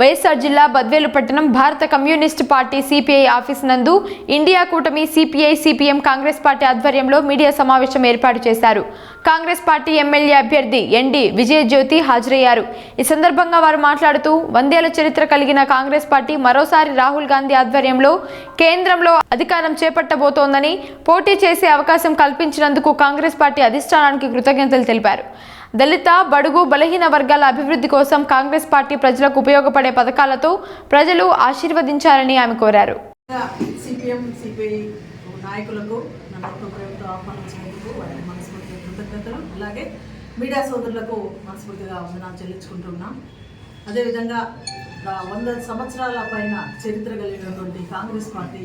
వైఎస్ఆర్ జిల్లా బద్వేలు పట్టణం భారత కమ్యూనిస్ట్ పార్టీ సిపిఐ ఆఫీస్ నందు ఇండియా కూటమి సిపిఐ సిపిఎం కాంగ్రెస్ పార్టీ ఆధ్వర్యంలో మీడియా సమావేశం ఏర్పాటు చేశారు. కాంగ్రెస్ పార్టీ ఎమ్మెల్యే అభ్యర్థి ఎన్డి విజయజ్యోతి హాజరయ్యారు. ఈ సందర్భంగా వారు మాట్లాడుతూ వందేళ్ళ చరిత్ర కలిగిన కాంగ్రెస్ పార్టీ మరోసారి రాహుల్ గాంధీ ఆధ్వర్యంలో కేంద్రంలో అధికారం చేపట్టబోతోందని పోటీ చేసే అవకాశం కల్పించినందుకు కాంగ్రెస్ పార్టీ అధిష్టానానికి కృతజ్ఞతలు తెలిపారు. దళిత బడుగు బలహీన వర్గాల అభివృద్ధి కోసం కాంగ్రెస్ పార్టీ ప్రజలకు ఉపయోగపడే పథకాలతో ప్రజలు ఆశీర్వదించాలని ఆమె కోరారు. సిపిఎం సిపిఐ నాయకులకు కృతజ్ఞతలు. అలాగే మీడియా సోదరులకు మనస్ఫూర్తిగా వందనాలు చెల్లించుకుంటున్నాం అదేవిధంగా వంద సంవత్సరాల పైన చరిత్ర కలిగినటువంటి కాంగ్రెస్ పార్టీ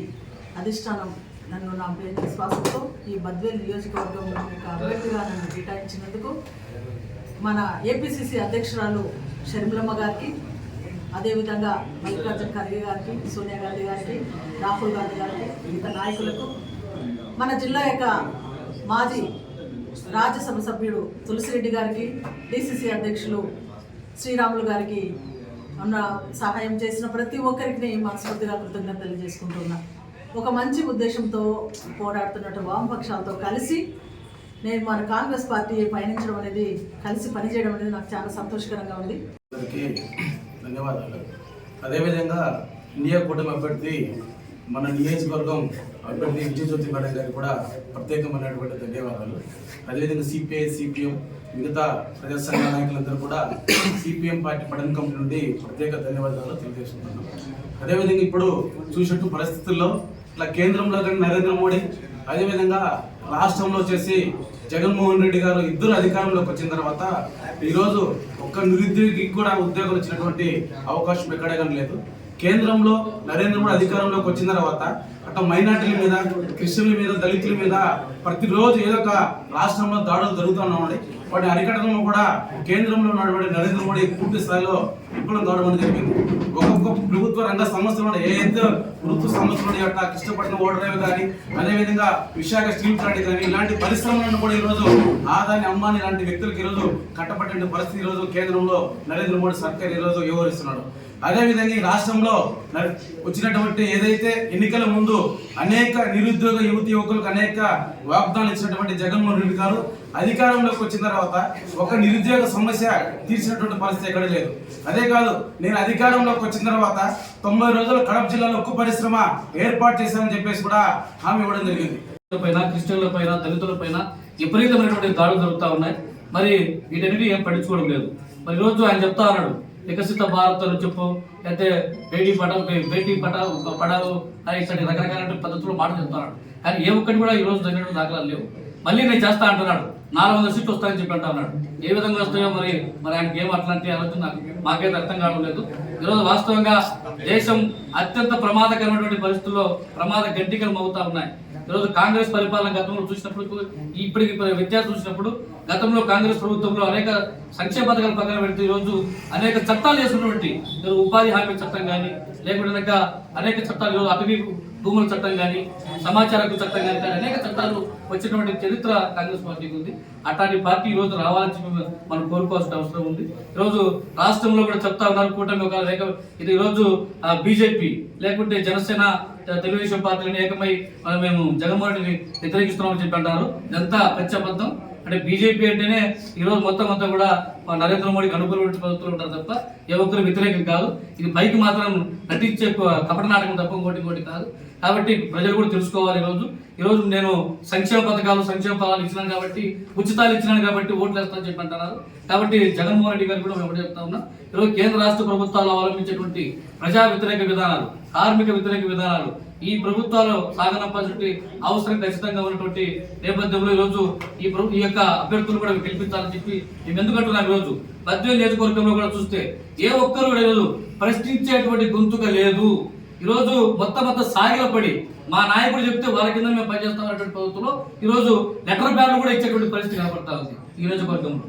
అధిష్టానం నన్ను నా పేరు విశ్వాసంతో ఈ బద్వేలు నియోజకవర్గం యొక్క అభ్యర్థిగా నన్ను కేటాయించినందుకు మన ఏపీసీసీ అధ్యక్షురాలు షర్మిలమ్మ గారికి అదేవిధంగా మల్లికార్జున ఖర్గే గారికి సోనియా గాంధీ గారికి రాహుల్ గాంధీ గారికి మిగతా నాయకులకు మన జిల్లా యొక్క మాజీ రాజ్యసభ సభ్యుడు తులసిరెడ్డి గారికి డిసిసి అధ్యక్షులు శ్రీరాములు గారికి ఉన్న సహాయం చేసిన ప్రతి ఒక్కరికి మనస్ఫూర్తిగా కృతజ్ఞత చేసుకుంటున్నాను ఒక మంచి ఉద్దేశంతో పోరాడుతున్నట్టు వామపక్షాలతో కలిసి నేను మన కాంగ్రెస్ పార్టీ పయనించడం అనేది కలిసి పనిచేయడం అనేది నాకు చాలా సంతోషకరంగా ఉంది. అందరికీ ధన్యవాదాలు. అదేవిధంగా ఇండియా కూటమి అభ్యర్థి మన నియోజకవర్గం అటువంటి విజయజ్యోతి మేడం గారికి కూడా ప్రత్యేకమైనటువంటి ధన్యవాదాలు. అదేవిధంగా సిపిఐ సిపిఎం మిగతా ప్రజా సంఘ నాయకులందరూ కూడా సిపిఎం పార్టీ పడన కమిటీ నుండి ప్రత్యేక ధన్యవాదాలు తెలియజేస్తున్నాను. అదేవిధంగా ఇప్పుడు చూసినట్టు పరిస్థితుల్లో ఇట్లా కేంద్రంలో కానీ నరేంద్ర మోడీ అదేవిధంగా రాష్ట్రంలో వచ్చేసి జగన్మోహన్ రెడ్డి గారు ఇద్దరు అధికారంలోకి వచ్చిన తర్వాత ఈరోజు ఒక్క నిరుద్యోగికి కూడా ఉద్యోగాలు వచ్చినటువంటి అవకాశం ఎక్కడే కానీ లేదు. కేంద్రంలో నరేంద్ర మోడీ అధికారంలోకి వచ్చిన తర్వాత అటు మైనార్టీల మీద క్రిస్టియన్ల మీద దళితుల మీద ప్రతిరోజు ఏదో ఒక రాష్ట్రంలో దాడులు జరుగుతూ ఉన్నాయి వాటి అరికట్టడంలో కూడా కేంద్రంలో ఉన్నటువంటి నరేంద్ర మోడీ పూర్తి స్థాయిలో విఫలం కావడం జరిగింది. ఒక్కొక్క ప్రభుత్వ రంగ సంస్థలు ఏదైతే వృత్తి సంస్థలు యొక్క కృష్ణపట్నం ఓడరేవి కానీ అదేవిధంగా విశాఖ స్టీల్ ప్లాంట్ కానీ ఇలాంటి పరిశ్రమలను కూడా ఈరోజు ఆదాని అమ్మాని లాంటి వ్యక్తులకు ఈరోజు కట్టపట్టిన పరిస్థితి ఈరోజు కేంద్రంలో నరేంద్ర మోడీ సర్కార్ ఈరోజు వ్యవహరిస్తున్నాడు. అదేవిధంగా ఈ రాష్ట్రంలో వచ్చినటువంటి ఏదైతే ఎన్నికల ముందు అనేక నిరుద్యోగ యువతి యువకులకు అనేక వాగ్దానాలు ఇచ్చినటువంటి జగన్మోహన్ రెడ్డి గారు అధికారంలోకి వచ్చిన తర్వాత ఒక నిరుద్యోగ సమస్య తీర్చినటువంటి పరిస్థితి ఎక్కడ లేదు. అదే కాదు నేను అధికారంలోకి వచ్చిన తర్వాత తొంభై రోజులు కడప జిల్లాలో ఉక్కు పరిశ్రమ ఏర్పాటు చేశానని చెప్పేసి కూడా హామీ ఇవ్వడం జరిగింది. పైన క్రిస్టియన్ల పైన దళితుల పైన విపరీతమైనటువంటి దాడులు జరుగుతూ ఉన్నాయి. మరి వీటన్నిటి ఏం పట్టించుకోవడం లేదు. మరి రోజు ఆయన చెప్తా అన్నాడు వికసిత భారత్ అని చెప్పు. అయితే బేటీ పటా బేటీ పటా పడావు అని ఇట్లాంటి రకరకాల పద్ధతులు మాట చెప్తున్నాడు కానీ ఏ ఒక్కటి కూడా ఈ రోజు దాఖలాలు లేవు. మళ్ళీ నేను చేస్తా అంటున్నాడు. నాలుగు వందల సీట్లు వస్తాయని చెప్పి అంటున్నాడు ఏ విధంగా వస్తాయో మరి మరి ఆయనకి ఏం అట్లాంటి ఆలోచన నాకు మాకైతే అర్థం కావడం లేదు. ఈరోజు వాస్తవంగా దేశం అత్యంత ప్రమాదకరమైనటువంటి పరిస్థితుల్లో ప్రమాద గంటికలు మోగుతా ఉన్నాయి. ఈరోజు కాంగ్రెస్ పరిపాలన గతంలో చూసినప్పుడు ఇప్పటికి వ్యత్యాసం చూసినప్పుడు గతంలో కాంగ్రెస్ ప్రభుత్వంలో అనేక సంక్షేమ పథకాలు పక్కన పెడితే ఈరోజు అనేక చట్టాలు చేసినటువంటి ఉపాధి హామీ చట్టం కానీ లేకుంటే అనేక చట్టాలు ఈరోజు అటవీ భూముల చట్టం కానీ సమాచార చట్టం కానీ అనేక చట్టాలు వచ్చినటువంటి చరిత్ర కాంగ్రెస్ పార్టీకి ఉంది. అట్లాంటి పార్టీ ఈ రోజు రావాలని చెప్పి మనం కోరుకోవాల్సిన అవసరం ఉంది. ఈరోజు రాష్ట్రంలో కూడా చెప్తా ఉన్నారు కూటమి ఒక లేక ఇది ఈరోజు బీజేపీ లేకుంటే జనసేన తెలుగుదేశం పార్టీని ఏకమై మనం మేము జగన్మోహన్ రెడ్డిని వ్యతిరేకిస్తున్నామని చెప్పి అంటారు. ఇదంతా పచ్చబద్ధం అంటే బీజేపీ అంటేనే ఈరోజు మొత్తం అంతా కూడా నరేంద్ర మోడీకి అనుకూలమైన ప్రభుత్వం ఉంటారు తప్ప ఏ ఒక్కరు వ్యతిరేకం కాదు. ఇది పైకి మాత్రం నటించే కపట నాటకం తప్ప ఇంకోటి ఇంకోటి కాదు. కాబట్టి ప్రజలు కూడా తెలుసుకోవాలి ఈరోజు. ఈరోజు నేను సంక్షేమ పథకాలు సంక్షేమ పథకాలు ఇచ్చినాను కాబట్టి ఉచితాలు ఇచ్చినాను కాబట్టి ఓట్లు వేస్తానని చెప్పి అంటున్నారు. కాబట్టి జగన్మోహన్ రెడ్డి గారు కూడా మేము ఒకటి చెప్తా ఉన్నాం. ఈరోజు కేంద్ర రాష్ట్ర ప్రభుత్వాలు అవలంబించేటువంటి ప్రజా వ్యతిరేక విధానాలు కార్మిక వ్యతిరేక విధానాలు ఈ ప్రభుత్వాలు సాగనంపాల్సిన అవసరం ఖచ్చితంగా ఉన్నటువంటి నేపథ్యంలో ఈరోజు ఈ ప్రభు ఈ యొక్క అభ్యర్థులు కూడా గెలిపించాలని చెప్పి మేము ఎందుకంటున్నాం ఈరోజు బద్వేలు నియోజకవర్గంలో కూడా చూస్తే ఏ ఒక్కరు కూడా ఈరోజు ప్రశ్నించేటువంటి గొంతుక లేదు. ఈరోజు కొత్త మొత్తం సాగిల పడి మా నాయకుడు చెప్తే వాళ్ళ కింద మేము పనిచేస్తామన్నటువంటి పద్ధతిలో ఈరోజు లెటర్ బ్యాన్లు కూడా ఇచ్చేటువంటి పరిస్థితి కనపడతా ఉంది ఈ నియోజకవర్గంలో.